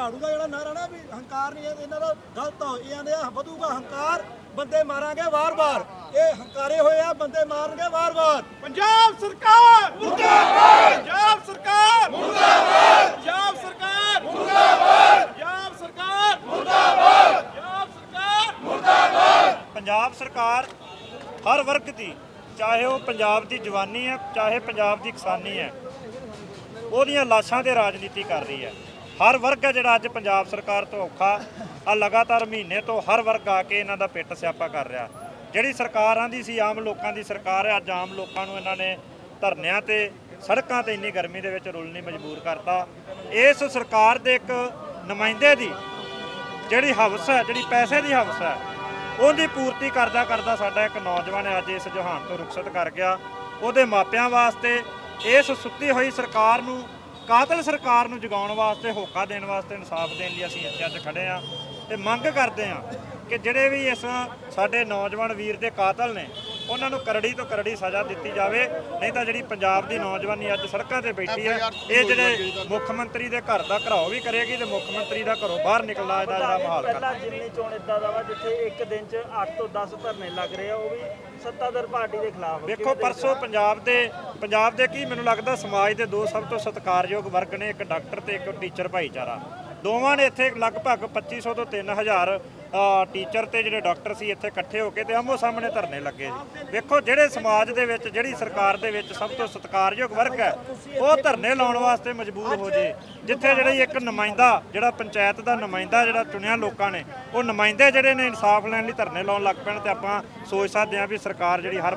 ਝਾੜੂ ਦਾ ਜਿਹੜਾ ਨਾਰਾ ਨਾ ਵੀ ਹੰਕਾਰ ਨਹੀਂ ਇਹ- ਇਹਨਾਂ ਦਾ ਗਲਤ ਹੋ ਇਹ ਆਂਦੇ ਆ ਵਧੂਗਾ ਹੰਕਾਰ ਬੰਦੇ ਮਾਰਾਂਗੇ ਵਾਰ-ਵਾਰ। ਇਹ ਹੰਕਾਰੇ ਹੋਏ ਆ ਬੰਦੇ ਮਾਰਨਗੇ ਵਾਰ-ਵਾਰ। ਪੰਜਾਬ ਸਰਕਾਰ! ਮੁਰਦਾਬਾਦ! ਪੰਜਾਬ ਸਰਕਾਰ! ਮੁਰਦਾਬਾਦ! ਪੰਜਾਬ ਸਰਕਾਰ! ਮੁਰਦਾਬਾਦ! ਪੰਜਾਬ ਸਰਕਾਰ! ਮੁਰਦਾਬਾਦ! ਪੰਜਾਬ ਸਰਕਾਰ! ਪੰਜਾਬ ਸਰਕਾਰ ਹਰ ਵਰਗ ਦੀ ਚਾਹੇ ਉਹ ਪੰਜਾਬ ਦੀ ਜਵਾਨੀ ਹੈ ਚਾਹੇ ਪੰਜਾਬ ਦੀ ਕਿਸਾਨੀ ਹੈ ਉਹਦੀਆਂ ਲਾਸ਼ਾਂ ਤੇ ਰਾਜਨੀਤੀ ਕਰ ਰਹੀ ਹੈ। ਹਰ ਵਰਗ ਹੈ ਜਿਹੜਾ ਅੱਜ ਪੰਜਾਬ ਸਰਕਾਰ ਤੋਂ ਔਖਾ ਆ ਲਗਾਤਾਰ ਮਹੀਨੇ ਤੋਂ ਹਰ ਵਰਗ ਆ ਕੇ ਇਹਨਾਂ ਦਾ ਪਿੱਟ ਸਿਆਪਾ ਕਰ ਰਿਹਾ। ਜਿਹੜੀ ਸਰਕਾਰਾਂ ਦੀ ਸੀ, ਆਮ ਲੋਕਾਂ ਦੀ ਸਰਕਾਰ ਹੈ, ਅੱਜ ਆਮ ਲੋਕਾਂ ਨੂੰ ਇਹਨਾਂ ਨੇ ਧਰਨਿਆਂ ਤੇ, ਸੜਕਾਂ ਤੇ ਇੰਨੀ ਗਰਮੀ ਦੇ ਵਿੱਚ ਰੁਲਣੀ ਮਜਬੂਰ ਕਰਤਾ। ਇਸ ਸਰਕਾਰ ਦੇ ਇੱਕ ਨੁਮਾਇੰਦੇ ਦੀ ਜਿਹੜੀ ਹਵਸ ਹੈ, ਜਿਹੜੀ ਪੈਸੇ ਦੀ ਹਵਸ ਹੈ, ਉਹਦੀ ਪੂਰਤੀ ਕਰਦਾ ਕਰਦਾ ਸਾਡਾ ਇੱਕ ਨੌਜਵਾਨ ਅੱਜ ਇਸ ਜਹਾਨ ਤੋਂ ਰੁਖਸਤ ਕਰ ਗਿਆ। ਉਹਦੇ ਮਾਪਿਆਂ ਵਾਸਤੇ ਇਸ ਸੁੱਤੀ ਹੋਈ ਸਰਕਾਰ ਨੂੰ ਕਾਤਲ ਸਰਕਾਰ ਨੂੰ ਜਗਾਉਣ ਵਾਸਤੇ, ਹੋਕਾ ਦੇਣ ਵਾਸਤੇ, ਇਨਸਾਫ ਦੇਣ ਲਈ ਅਸੀਂ ਇੱਥੇ ਅੱਜ ਖੜੇ ਆ ਤੇ ਮੰਗ ਕਰਦੇ ਆ ਕਿ ਜਿਹੜੇ ਵੀ ਇਸ ਸਾਡੇ ਨੌਜਵਾਨ ਵੀਰ ਦੇ ਕਾਤਲ ਨੇ ਉਹਨਾਂ ਨੂੰ ਕਰੜੀ ਤੋਂ ਕਰੜੀ ਸਜ਼ਾ ਦਿੱਤੀ ਜਾਵੇ ਨਹੀਂ ਤਾਂ ਜਿਹੜੀ ਪੰਜਾਬ ਦੀ ਨੌਜਵਾਨੀ ਅੱਜ ਸੜਕਾਂ ਤੇ ਬੈਠੀ ਹੈ ਇਹ ਜਿਹੜੇ ਮੁੱਖ ਮੰਤਰੀ ਦੇ ਘਰ ਦਾ ਘਰਾਓ ਵੀ ਕਰੇਗੀ ਤੇ ਮੁੱਖ ਮੰਤਰੀ ਦਾ ਘਰੋਂ ਬਾਹਰ ਨਿਕਲਣਾ ਇਹਦਾ ਜਿਹੜਾ ਮਾਹੌਲ ਕਰ ਪਹਿਲਾਂ ਜਿਮਨੀ ਚੋਣ ਇਦਾਂ ਦਾ ਵਾ ਜਿੱਥੇ ਇੱਕ ਦਿਨ 'ਚ 8 ਤੋਂ 10 ਧਰਨੇ ਲੱਗ ਰਹੇ ਆ ਉਹ ਵੀ ਸੱਤਾਧਰ ਪਾਰਟੀ ਦੇ ਖਿਲਾਫ। ਵੇਖੋ ਪਰਸੋਂ ਪੰਜਾਬ ਦੇ ਪੰਜਾਬ ਦੇ ਕੀ ਮੈਨੂੰ ਲੱਗਦਾ ਸਮਾਜ ਦੇ ਦੋ ਸਭ ਤੋਂ ਸਤਿਕਾਰਯੋਗ ਵਰਗ ਨੇ ਇੱਕ ਡਾਕਟਰ ਤੇ ਇੱਕ ਟੀਚਰ ਭਾਈਚਾਰਾ। ਦੋਵਾਂ ਨੇ ਇੱਥੇ ਲਗਭਗ 2500 ਤੋਂ 3000 ਅ, ਟੀਚਰ ਤੇ ਜਿਹੜੇ ਡਾਕਟਰ ਸੀ ਇੱਥੇ ਇਕੱਠੇ ਹੋ ਕੇ ਤੇ ਆਮੋ ਸਾਹਮਣੇ ਧਰਨੇ ਲੱਗੇ ਜੀ। ਵੇਖੋ ਜਿਹੜੇ ਸਮਾਜ ਦੇ ਵਿੱਚ ਜਿਹੜੀ ਸਰਕਾਰ ਦੇ ਵਿੱਚ ਸਭ ਤੋਂ ਸਤਿਕਾਰਯੋਗ ਵਰਗ ਹੈ ਉਹ ਧਰਨੇ ਲਾਉਣ ਵਾਸਤੇ ਮਜਬੂਰ ਹੋ ਜੇ। ਜਿੱਥੇ ਜਿਹੜੀ ਇੱਕ ਨੁਮਾਇੰਦਾ ਜਿਹੜਾ ਪੰਚਾਇਤ ਦਾ ਨੁਮਾਇੰਦਾ ਜਿਹੜਾ ਚੁਣਿਆ ਲੋਕਾਂ ਨੇ ਉਹ ਨੁਮਾਇੰਦੇ ਜਿਹੜੇ ਨੇ ਇਨਸਾਫ ਲੈਣ ਲਈ ਧਰਨੇ ਲਾਉਣ ਲੱਗ ਪੈਣ ਤੇ ਆਪਾਂ ਸੋਚ ਸਕਦੇ ਹਾਂ ਵੀ ਸਰਕਾਰ ਜਿਹੜੀ ਹਰ